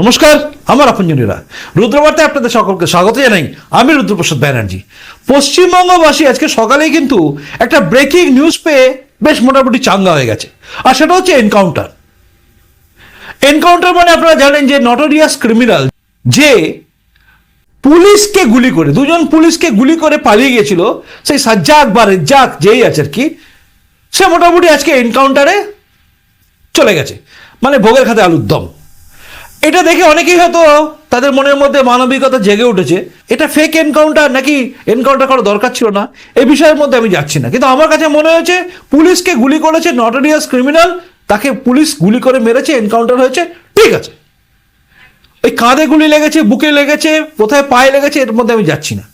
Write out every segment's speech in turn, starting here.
নমস্কার, আমার আপনজনীরা। রুদ্রবার্তায় আপনাদের সকলকে স্বাগত জানাই। আমি রুদ্রপ্রসাদ ব্যানার্জি। পশ্চিমবঙ্গবাসী আজকে সকালেই কিন্তু একটা ব্রেকিং নিউজ পেয়ে বেশ মোটামুটি চাঙ্গা হয়ে গেছে। আর সেটা হচ্ছে এনকাউন্টার এনকাউন্টার মানে আপনারা জানেন যে নটোরিয়াস ক্রিমিনাল যে পুলিশকে গুলি করে, দুজন পুলিশকে গুলি করে পালিয়ে গিয়েছিল, সেই সাজ্জাক বা রেজ্জাক যেই আছে আর কি, সে মোটামুটি আজকে এনকাউন্টারে চলে গেছে। মানে ভোগের খাতে আলুর দম এটা দেখে অনেকেই হয়তো তাদের মনের মধ্যে মানবিকতা জেগে উঠেছে। এটা ফেক এনকাউন্টার নাকি এনকাউন্টার করার দরকার ছিল না? এই বিষয়ের মধ্যে আমি যাচ্ছি না। কিন্তু আমার কাছে মনে হয়েছে, পুলিশকে গুলি করেছে নটোরিয়াস ক্রিমিনাল তাকে পুলিশ গুলি করে মেরেছে এনকাউন্টার হয়েছে, ঠিক আছে। ওই কাঁধে গুলি লেগেছে, বুকে লেগেছে, কোথায় পায়ে লেগেছে, এর মধ্যে আমি যাচ্ছি না।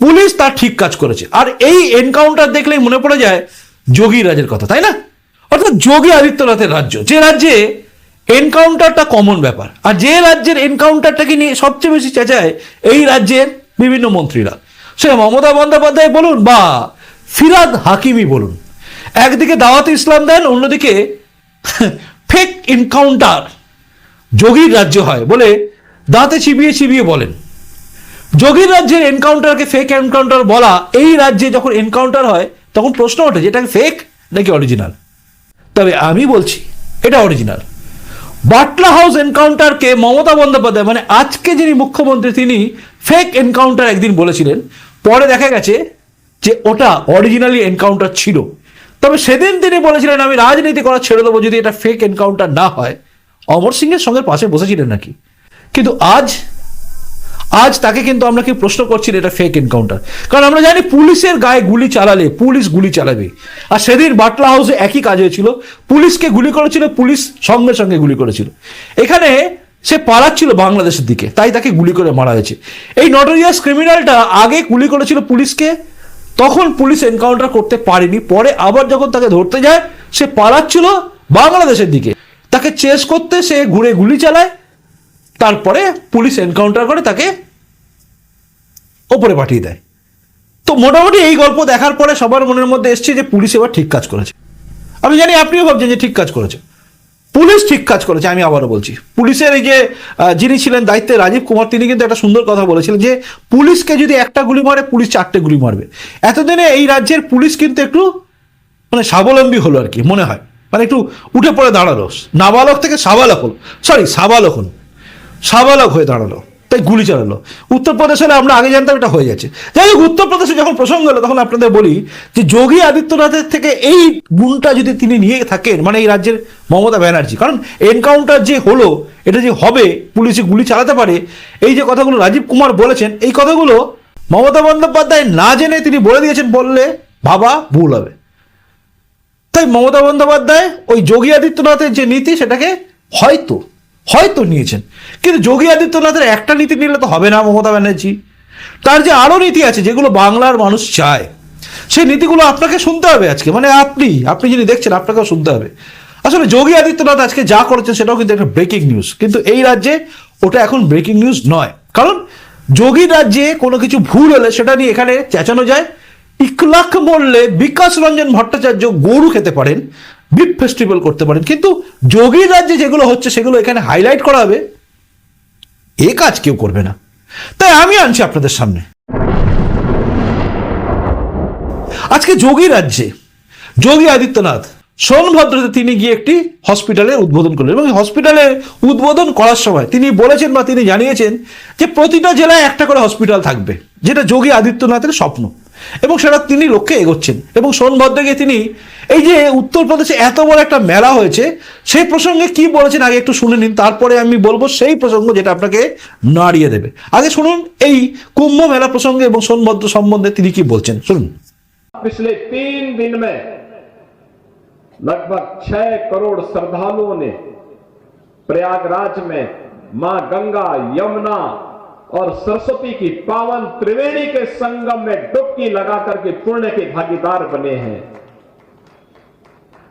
পুলিশ তার ঠিক কাজ করেছে। আর এই এনকাউন্টার দেখলেই মনে পড়ে যায়, যোগী রাজের কথা, তাই না? অর্থাৎ যোগী আদিত্যনাথের রাজ্য। যে রাজ্যে এনকাউন্টারটা কমন ব্যাপার। আর যে রাজ্যের এনকাউন্টারটাকে নিয়ে সবচেয়ে বেশি চেঁচায় এই রাজ্যের বিভিন্ন মন্ত্রীরা। সে মমতা বন্দ্যোপাধ্যায় বলুন বা ফিরাদ হাকিমি বলুন। একদিকে দাওয়াত ইসলাম দেন, অন্যদিকে ফেক এনকাউন্টার যোগীর রাজ্য হয় বলে দাঁতে চিবিয়ে চিবিয়ে বলেন। যোগীর রাজ্যের এনকাউন্টারকে ফেক এনকাউন্টার বলা, এই রাজ্যে যখন এনকাউন্টার হয়, তখন প্রশ্ন ওঠে যে এটা ফেক নাকি অরিজিনাল তবে আমি বলছি, এটা অরিজিনাল বাটলা হাউস এনকাউন্টারকে মমতা বন্দ্যোপাধ্যায় মানে আজকে যিনি মুখ্যমন্ত্রী, তিনি ফেক এনকাউন্টার একদিন বলেছিলেন। পরে দেখা গেছে যে ওটা অরিজিনালি এনকাউন্টার ছিল। তবে সেদিন তিনি বলেছিলেন, আমি রাজনীতি করা ছেড়ে দেবো যদি এটা ফেক এনকাউন্টার না হয়। অমর সিংয়ের সঙ্গে পাশে বসেছিলেন নাকি? কিন্তু আজ আজ তাকে কিন্তু আমরা কি প্রশ্ন করছি এটা ফেক এনকাউন্টার কারণ আমরা জানি পুলিশের গায়ে গুলি চালালে পুলিশ গুলি চালাবে। আর সেদিন বাটলা হাউসে একই কাজ হয়েছিল পুলিশকে গুলি করেছিল, পুলিশ সঙ্গে সঙ্গে গুলি করেছিল। এখানে সে পালাচ্ছিল বাংলাদেশের দিকে, তাই তাকে গুলি করে মারা হয়েছে। এই নটোরিয়াস ক্রিমিনালটা আগে গুলি করেছিল পুলিশকে, তখন পুলিশ এনকাউন্টার করতে পারেনি। পরে আবার যখন তাকে ধরতে যায়, সে পালাচ্ছিল বাংলাদেশের দিকে। তাকে চেস করতে সে ঘুরে গুলি চালায়, তারপরে পুলিশ এনকাউন্টার করে তাকে ওপরে পাঠিয়ে দেয়। তো মোটামুটি এই গল্প দেখার পরে সবার মনের মধ্যে এসছে যে পুলিশ এবার ঠিক কাজ করেছে। আমি জানি আপনিও ভাবছেন যে ঠিক কাজ করেছে। পুলিশ ঠিক কাজ করেছে, আমি আবারও বলছি। পুলিশের এই যে যিনি ছিলেন দায়িত্বে রাজীব কুমার, তিনি কিন্তু একটা সুন্দর কথা বলেছিলেন যে পুলিশকে যদি একটা গুলি মারে, পুলিশ চারটে গুলি মারবে। এতদিনে এই রাজ্যের পুলিশ কিন্তু একটু মানে স্বাবলম্বী হলো আর কি, মনে হয়। মানে একটু উঠে পড়ে দাঁড়াল। নাবালক থেকে সাবালক হলো। সরি সাবালক হলো। সাবালক হয়ে দাঁড়াল। তাই গুলি চালালো। উত্তরপ্রদেশ হলে আমরা আগে জানতাম এটা হয়ে যাচ্ছে যাই হোক, উত্তরপ্রদেশে যখন প্রসঙ্গ এলো, তখন আপনাদের বলি যে যোগী আদিত্যনাথের থেকে এই গুণটা যদি তিনি নিয়ে থাকেন মানে এই রাজ্যের মমতা ব্যানার্জি, কারণ এনকাউন্টার যে হলো, এটা যে হবে, পুলিশে গুলি চালাতে পারে, এই যে কথাগুলো রাজীব কুমার বলেছেন, এই কথাগুলো মমতা বন্দ্যোপাধ্যায় না জেনে তিনি বলে দিয়েছেন বললে ভাবা ভুল হবে। তাই মমতা বন্দ্যোপাধ্যায় ওই যোগী আদিত্যনাথের যে নীতি, সেটাকে হয়তো হয়তো নিয়েছেন। কিন্তু যোগী আদিত্যনাথের একটা নীতি নিলে তো হবে না মমতা ব্যানার্জি। তার যে আরও নীতি আছে যেগুলো বাংলার মানুষ চায়, সেই নীতিগুলো আপনাকে শুনতে হবে আজকে। মানে আপনি আপনি যিনি দেখছেন, আপনাকেও শুনতে হবে। আসলে যোগী আদিত্যনাথ আজকে যা করেছেন সেটাও কিন্তু একটা ব্রেকিং নিউজ কিন্তু এই রাজ্যে ওটা এখন ব্রেকিং নিউজ নয়। কারণ যোগী রাজ্যে কোনো কিছু ভুল হলে সেটা নিয়ে এখানে চেঁচানো যায়। ইকলাখ বললে বিকাশ রঞ্জন ভট্টাচার্য গরু খেতে পারেন। বিপ ফেস্টিভ্যাল করতে পারেন। কিন্তু যোগী রাজ্যে যেগুলো হচ্ছে, সেগুলো এখানে হাইলাইট করা হবে। এ কাজ কেউ করবে না। তাই আমি আনছি আপনাদের সামনে। আজকে যোগী রাজ্যে, যোগী আদিত্যনাথ সোনভদ্রতে তিনি গিয়ে একটি হসপিটালে উদ্বোধন করলেন। এবং হসপিটালে উদ্বোধন করার সময় তিনি বলেছেন বা তিনি জানিয়েছেন যে প্রতিটা জেলায় একটা করে হসপিটাল থাকবে, যেটা যোগী আদিত্যনাথের স্বপ্ন। এবং সেটা তিনি লক্ষ্যে এগোচ্ছেন। এবং সোনভদ্রে গিয়ে তিনি এই যে উত্তরপ্রদেশে এত বড় একটা মেলা হয়েছে সেই প্রসঙ্গে কি বলেছেন আগে একটু শুনে নিন তারপরে আমি বলবো সেই প্রসঙ্গ যেটা আপনাকে নাড়িয়ে দেবে আগে শুনুন এই কুম্ভ মেলা প্রসঙ্গে এবং সোনভদ্র সম্বন্ধে তিনি কি বলছেন শুনুন पिछले तीन दिन में लगभग छह करोड़ श्रद्धालुओं ने प्रयागराज में मां गंगा यमुना और सरस्वती की पावन त्रिवेणी के संगम में डुबकी लगाकर के पुण्य के भागीदार बने हैं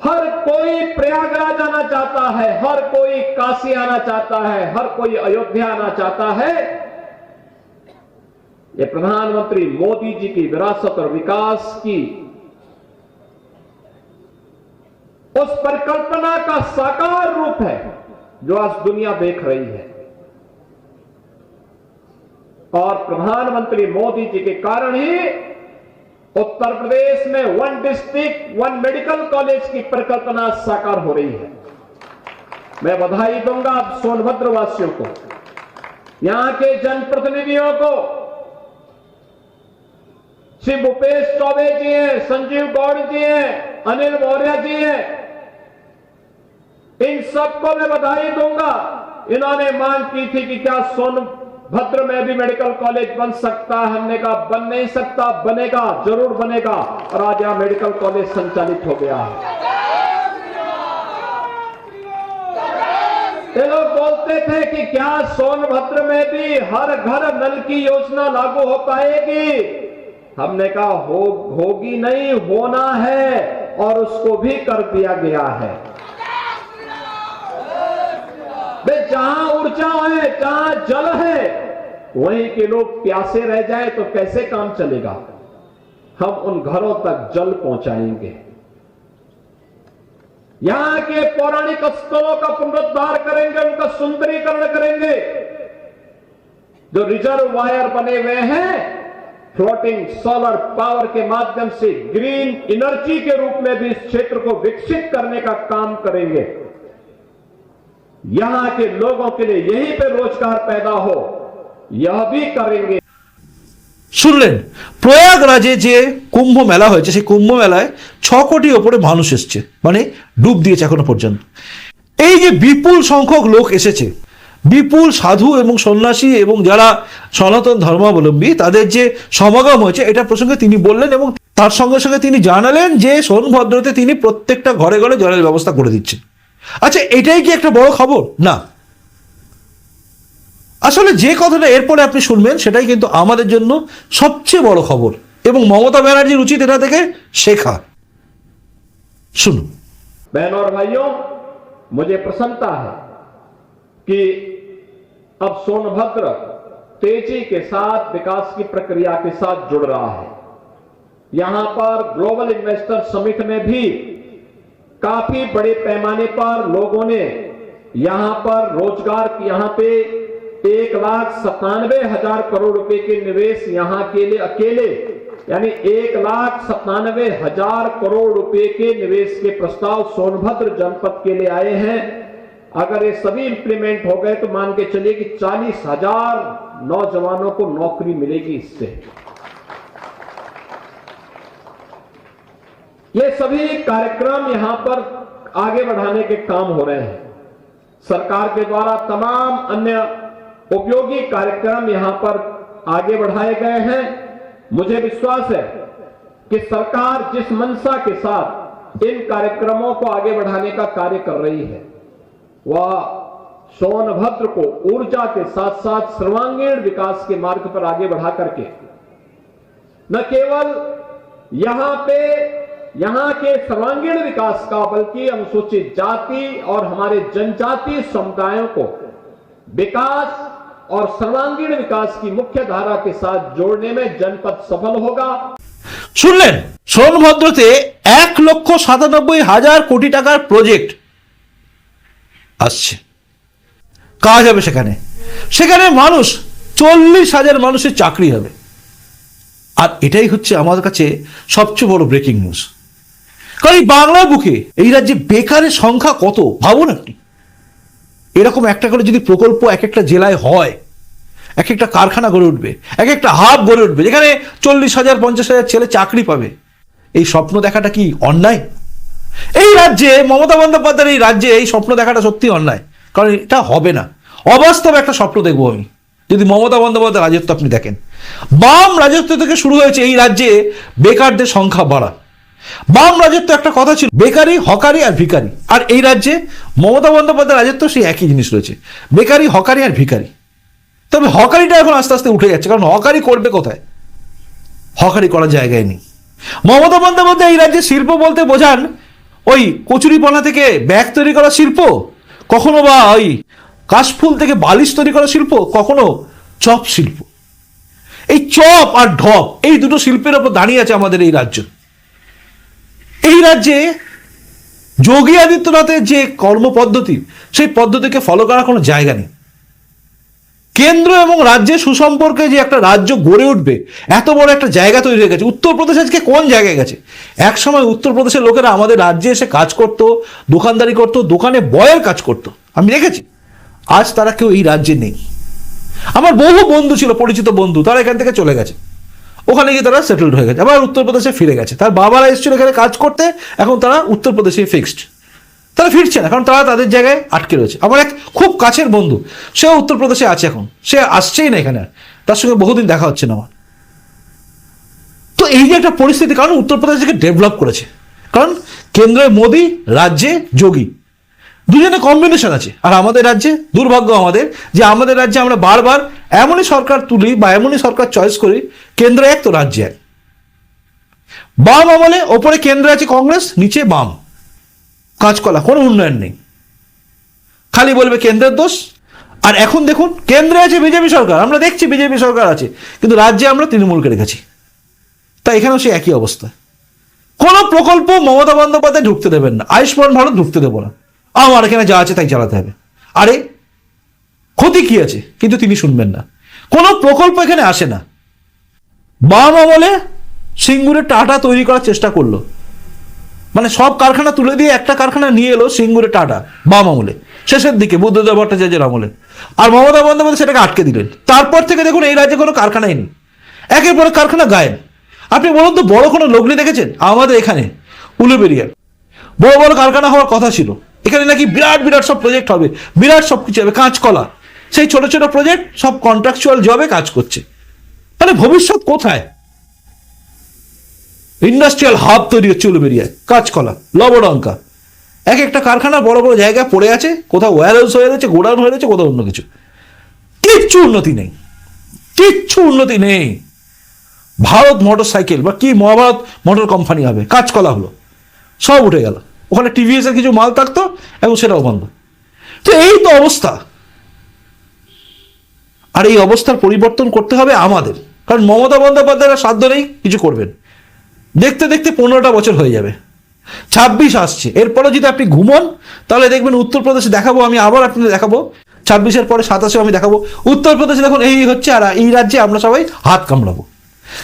हर कोई प्रयागराज आना चाहता है, हर कोई काशी आना चाहता है, हर कोई अयोध्या आना चाहता है। ये प्रधानमंत्री मोदी जी की विरासत और विकास की उस परिकल्पना का साकार रूप है जो आज दुनिया देख रही है। और प्रधानमंत्री मोदी जी के कारण ही उत्तर प्रदेश में one district, one medical college की परिकल्पना साकार हो रही है। मैं बधाई दूँगा सोनभद्र वासियों को। यहाँ के जनप्रतिनिधियों को। श्री भूपेश चौबे जी हैं, संजीव गौड़ जी हैं, अनिल मौर्य जी हैं। इन सबको मैं बधाई दूँगा। इन्होंने मांग की थी कि क्या सोनभद्र में भी मेडिकल कॉलेज बन सकता है हमने कहा, बन नहीं सकता, बनेगा, ज़रूर बनेगा। और आज यहाँ मेडिकल कॉलेज संचालित हो गया। ये लोग बोलते थे कि क्या सोनभद्र में भी हर घर नल की योजना लागू हो पाएगी? हमने कहा, हो, होगी नहीं, होना है, और उसको भी कर दिया गया है। जहाँ ऊर्जा है, जहाँ जल है वहीं के लोग प्यासे रह जाए तो कैसे काम चलेगा? हम उन घरों तक जल पहुंचाएँगे। यहाँ के पौराणिक स्थलों का पुनरुद्धार करेंगे, उनका सुंदरीकरण करेंगे। जो रिज़र्व वायर बने हुए हैं फ्लोटिंग सोलर पावर के माध्यम से ग्रीन एनर्जी के रूप में भी इस क्षेत्र को विकसित करने का काम करेंगे। यहाँ के लोगों के लिए यहीं पे रोज़गार पैदा हो। শুনলেন, প্রয়াগরাজে যে কুম্ভ মেলা হয়েছে, সেই কুম্ভ মেলায় ছ কোটি ওপরে মানুষ এসছে মানে ডুব দিয়েছে এখনও পর্যন্ত। এই যে বিপুল সংখ্যক লোক এসেছে, বিপুল সাধু এবং সন্ন্যাসী এবং যারা সনাতন ধর্মাবলম্বী, তাদের যে সমাগম হয়েছে, এটা প্রসঙ্গে তিনি বললেন এবং তার সঙ্গে সঙ্গে তিনি জানালেন যে সোনভদ্রতে তিনি প্রত্যেকটা ঘরে ঘরে জলের ব্যবস্থা করে দিচ্ছেন। আচ্ছা এটাই কি একটা বড় খবর? না। আসলে যে কথাটা এরপরে আপনি শুনবেন সেটাই কিন্তু আমাদের জন্য সবচেয়ে বড় খবর এবং মমতা ব্যানার্জির উচিত এটা থেকে শেখা শুনুন बहनों और भाइयों मुझे प्रसन्नता है कि अब सोनभद्र तेजी के साथ विकास की प्रक्रिया के साथ जुड़ रहा है यहां पर ग्लोबल इन्वेस्टर समिट में भी काफी बड़े पैमाने पर लोगों ने यहां पर रोजगार यहां पे एक लाख सत्तानवे हज़ार करोड़ रुपए के निवेश यहाँ के लिए अकेले, यानी एक लाख सत्तानवे हज़ार करोड़ रुपए के निवेश के प्रस्ताव सोनभद्र जनपद के लिए आए हैं। अगर ये सभी इंप्लीमेंट हो गए तो मान के चलिए कि चालीस हज़ार नौजवानों को नौकरी मिलेगी इससे। ये सभी कार्यक्रम यहाँ पर आगे बढ़ाने के काम हो रहे हैं। सरकार के द्वारा तमाम अन्य उपयोगी कार्यक्रम यहाँ पर आगे बढ़ाए गए हैं। मुझे विश्वास है कि सरकार जिस मंशा के साथ इन कार्यक्रमों को आगे बढ़ाने का कार्य कर रही है, वह सोनभद्र को ऊर्जा के साथ साथ सर्वांगीण विकास के मार्ग पर आगे बढ़ा करके, न केवल यहाँ पे, यहाँ के सर्वांगीण विकास का, बल्कि अनुसूचित जाति और हमारे जनजातीय समुदायों को विकास और सर्वांगीण विकास की मुख्य धारा के साथ जोड़ने में जनपद सफल होगा শুনলেন সোনভদ্রতে এক লক্ষ সাতানব্বই হাজার কোটি টাকার প্রজেক্ট আসছে কাজ হবে সেখানে সেখানে মানুষ চল্লিশ হাজার মানুষের চাকরি হবে আর এটাই হচ্ছে আমার কাছে সবচেয়ে বড় ব্রেকিং নিউজ কারণ এই বাংলার বুকে এই রাজ্যে বেকারের সংখ্যা কত ভাবুন আপনি এরকম একটা করে যদি প্রকল্প এক একটা জেলায় হয় এক একটা কারখানা গড়ে উঠবে এক একটা হাব গড়ে উঠবে, যেখানে চল্লিশ হাজার, পঞ্চাশ হাজার ছেলে চাকরি পাবে, এই স্বপ্ন দেখাটা কি অন্যায়? এই রাজ্যে, মমতা বন্দ্যোপাধ্যায়ের এই রাজ্যে এই স্বপ্ন দেখাটা সত্যি অন্যায়? কারণ এটা হবে না। অবাস্তব একটা স্বপ্ন দেখব আমি। যদি মমতা বন্দ্যোপাধ্যায় রাজত্ব আপনি দেখেন। বাম রাজত্ব থেকে শুরু হয়েছে এই রাজ্যে বেকারদের সংখ্যা বাড়া। বাম রাজত্ব একটা কথা ছিল, বেকারি, হকারি আর ভিকারি আর এই রাজ্যে মমতা বন্দ্যোপাধ্যায় রাজত্ব সেই একই জিনিস রয়েছে, বেকারি, হকারি আর ভিকারি তবে হকারিটা এখন আস্তে আস্তে উঠে যাচ্ছে, কারণ হকারি করবে কোথায়? হকারি করার জায়গায় নেই। মমতা বন্দ্যোপাধ্যায় এই রাজ্যে শিল্প বলতে বোঝান, ওই কচুরিপানা থেকে ব্যাগ তৈরি করা শিল্প, কখনো বা ওই কাশফুল থেকে বালিশ তৈরি করা শিল্প, কখনো চপ শিল্প। এই চপ আর ঢপ, এই দুটো শিল্পের ওপর দাঁড়িয়ে আছে আমাদের এই রাজ্য। এই রাজ্যে যোগী আদিত্যনাথের যে কর্মপদ্ধতি, সেই পদ্ধতিকে ফলো করার কোনো জায়গা নেই। কেন্দ্র এবং রাজ্যের সুসম্পর্কে যে একটা রাজ্য গড়ে উঠবে, এত বড় একটা জায়গা তৈরি হয়ে গেছে। উত্তরপ্রদেশ আজকে কোন জায়গায় গেছে? এক সময় উত্তরপ্রদেশের লোকেরা আমাদের রাজ্যে এসে কাজ করতো, দোকানদারি করতো, দোকানে বয়ের কাজ করতো। আমি দেখেছি। আজ তারা কেউ এই রাজ্যে নেই। আমার বহু বন্ধু ছিল, পরিচিত বন্ধু, তারা এখান থেকে চলে গেছে। ওখানে গিয়ে তারা সেটেলড হয়ে গেছে। আবার উত্তরপ্রদেশে ফিরে গেছে। তার বাবারা এসেছিল এখানে কাজ করতে, এখন তারা উত্তরপ্রদেশে ফিক্সড তারা ফিরছে না কারণ তারা তাদের জায়গায় আটকে রয়েছে। আমার এক খুব কাছের বন্ধু, সেও উত্তরপ্রদেশে আছে এখন। সে আসছেই না এখানে তার সঙ্গে বহুদিন দেখা হচ্ছে না আমার। তো এই যে একটা পরিস্থিতি, কারণ উত্তরপ্রদেশকে ডেভেলপ করেছে। কারণ কেন্দ্রে মোদী, রাজ্যে যোগী। দুজনে কম্বিনেশন আছে। আর আমাদের রাজ্যে দুর্ভাগ্য আমাদের যে আমাদের রাজ্যে আমরা বারবার এমনই সরকার তুলি বা এমনই সরকার চয়েস করি কেন্দ্রে এক তো রাজ্যে এক বাম আমলে ওপরে কেন্দ্রে আছে কংগ্রেস, নিচে বাম। কাঁচকলা, কোনো উন্নয়ন নেই। খালি বলবে কেন্দ্রের দোষ। আর এখন দেখুন, কেন্দ্রে আছে বিজেপি সরকার, আমরা দেখছি বিজেপি সরকার আছে, কিন্তু রাজ্যে আমরা তৃণমূলকে রেখেছি। তাই এখানেও সে একই অবস্থা। কোনো প্রকল্প মমতা বন্দ্যোপাধ্যায় ঢুকতে দেবেন না, আয়ুষ্মান ভারত ঢুকতে দেবো না। আমার এখানে যা আছে তাই চালাতে হবে। আরে, ক্ষতি কি আছে? কিন্তু তিনি শুনবেন না। কোনো প্রকল্প এখানে আসে না। বাম আমলে সিঙ্গুরে টাটা তৈরি করার চেষ্টা করল। মানে সব কারখানা তুলে দিয়ে একটা কারখানা নিয়ে এলো সিঙ্গুরে টাটা বাম আমলে শেষের দিকে বুদ্ধদেব ভট্টাচার্যের আমলে। আর মমতা বন্দ্যোপাধ্যায় সেটাকে আটকে দিলেন। তারপর থেকে দেখুন এই রাজ্যে কোনো কারখানাই নেই। একের পরে কারখানা গায়েন আপনি বলুন তো, বড় কোনো লগ্নি দেখেছেন? আমাদের এখানে উলুবেরিয়া বড় বড় কারখানা হওয়ার কথা ছিল। এখানে নাকি বিরাট বিরাট সব প্রজেক্ট হবে। বিরাট সব কিছু হবে, কাঁচকলা। সেই ছোট ছোট প্রজেক্ট সব কন্ট্রাকচুয়াল জবে কাজ করছে। তাহলে ভবিষ্যৎ কোথায়? ইন্ডাস্ট্রিয়াল হাব তৈরি হচ্ছে উলুবেরিয়ায়। কাঁচকলা লবডঙ্কা এক একটা কারখানা বড় বড় জায়গায় পড়ে আছে, কোথাও ওয়ার হাউস হয়ে রয়েছে, গোডাউন হয়ে রয়েছে, কোথাও অন্য কিছু। কিচ্ছু উন্নতি নেই। কিচ্ছু উন্নতি নেই। ভারত মোটর সাইকেল বা কি মহাভারত মোটর কোম্পানি হবে, কাঁচকলা হলো। সব উঠে গেল। ওখানে টিভিএস এর কিছু মাল থাকতো, এখন সেটাও বন্ধ। তো এই তো অবস্থা। আর এই অবস্থার পরিবর্তন করতে হবে আমাদের। কারণ মমতা বন্দ্যোপাধ্যায়ের সাধ্য নেই কিছু করবেন। দেখতে দেখতে পনেরোটা বছর হয়ে যাবে। ছাব্বিশ আসছে। এরপরে যদি আপনি ঘুমন, তাহলে দেখবেন উত্তরপ্রদেশে দেখাবো আমি, আবার আপনাদের দেখাবো। ছাব্বিশের পরে সাতাশে আমি দেখাবো। উত্তরপ্রদেশে দেখুন, এই হচ্ছে আর এই রাজ্যে আমরা সবাই হাত কামড়াবো।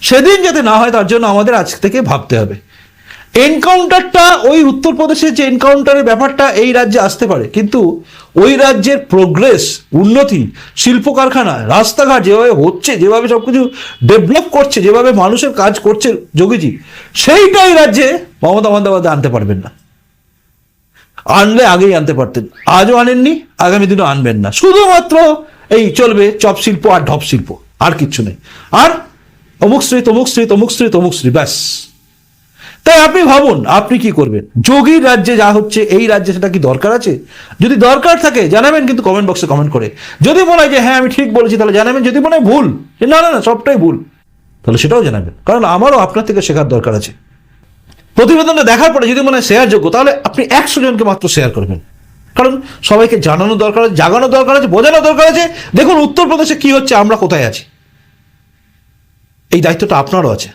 সেদিন যাতে না হয়, তার জন্য আমাদের আজ থেকে ভাবতে হবে। এনকাউন্টারটা, ওই উত্তরপ্রদেশের যে এনকাউন্টারের ব্যাপারটা, এই রাজ্যে আসতে পারে। কিন্তু ওই রাজ্যের প্রোগ্রেস উন্নতি শিল্প কারখানা রাস্তাঘাট যেভাবে হচ্ছে, যেভাবে সব কিছু ডেভেলপ করছে, যেভাবে মানুষের কাজ করছে, যোগীজি সেইটা এই রাজ্যে মমতা বন্দ্যোপাধ্যায় আনতে পারবেন না। আনলে আগেই আনতে পারতেন। আজও আনেননি, আগামী দিনও আনবেন না। শুধুমাত্র এই চলবে চপ শিল্প আর ঢপ শিল্প, আর কিচ্ছু নেই। আর অমুক শ্রী, তমুক শ্রী তমুক শ্রী তমুক শ্রী, ব্যাস। তাই আপনি ভাবুন, আপনি কি করবেন? যোগীর রাজ্যে যা হচ্ছে, এই রাজ্যে সেটা কি দরকার আছে? যদি দরকার থাকে, জানাবেন কিন্তু কমেন্ট বক্সে কমেন্ট করে। যদি মনে হয় যে হ্যাঁ আমি ঠিক বলেছি, তাহলে জানাবেন। যদি মনে হয় ভুল না না না, সবটাই ভুল, তাহলে সেটাও জানাবেন। কারণ আমারও আপনার থেকে শেখার দরকার আছে। প্রতিবেদনটা দেখার পরে যদি মনে হয় শেয়ার যোগ্য, তাহলে আপনি একশো জনকে মাত্র শেয়ার করবেন। কারণ সবাইকে জানানো দরকার আছে, জাগানো দরকার আছে, বোঝানো দরকার আছে। দেখুন, উত্তরপ্রদেশে কি হচ্ছে, আমরা কোথায় আছি? এই দায়িত্বটা আপনারও আছে।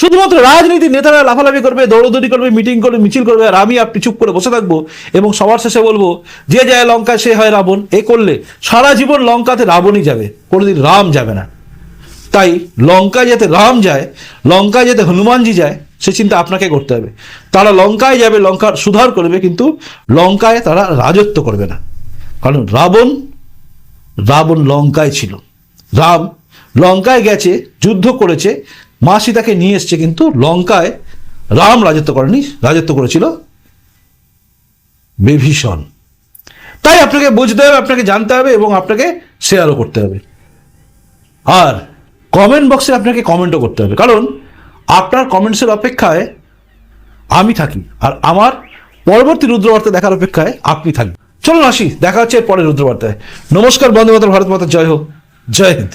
শুধুমাত্র রাজনীতি নেতারা লাফালাফি করবে, দৌড়দৌড়ি করবে মিটিং করবে, মিছিল করবে, আর আমি আপনি চুপ করে বসে থাকব এবং সবার শেষে বলব, যে যায় লঙ্কা সে হয় রাবণ, এ করলে সারা জীবন লঙ্কাতে রাবণই যাবে, কোনোদিন রাম যাবে না। তাই লঙ্কায় যাতে রাম যায়, লঙ্কায় যাতে হনুমানজি যায়, সে চিন্তা আপনাকে করতে হবে। তারা লঙ্কায় যাবে লঙ্কার সুধার করবে, কিন্তু লঙ্কায় তারা রাজত্ব করবে না। কারণ রাবণ রাবণ লঙ্কায় ছিল। রাম লঙ্কায় গেছে, যুদ্ধ করেছে মা সীতাকে নিয়ে এসছে কিন্তু লঙ্কায় রাম রাজত্ব করেনি, রাজত্ব করেছিল বিভীষণ। তাই আপনাকে বুঝতে হবে, আপনাকে জানতে হবে এবং আপনাকে শেয়ারও করতে হবে। আর কমেন্ট বক্সে আপনাকে কমেন্টও করতে হবে। কারণ আপনার কমেন্টসের অপেক্ষায় আমি থাকি আর আমার পরবর্তী রুদ্রবার্তা দেখার অপেক্ষায় আপনি থাকবেন। চলুন আসি, দেখা হচ্ছে এর পরে রুদ্রবার্তায়। নমস্কার বন্ধু ভারত মাতা, জয় হোক। জয় হিন্দ।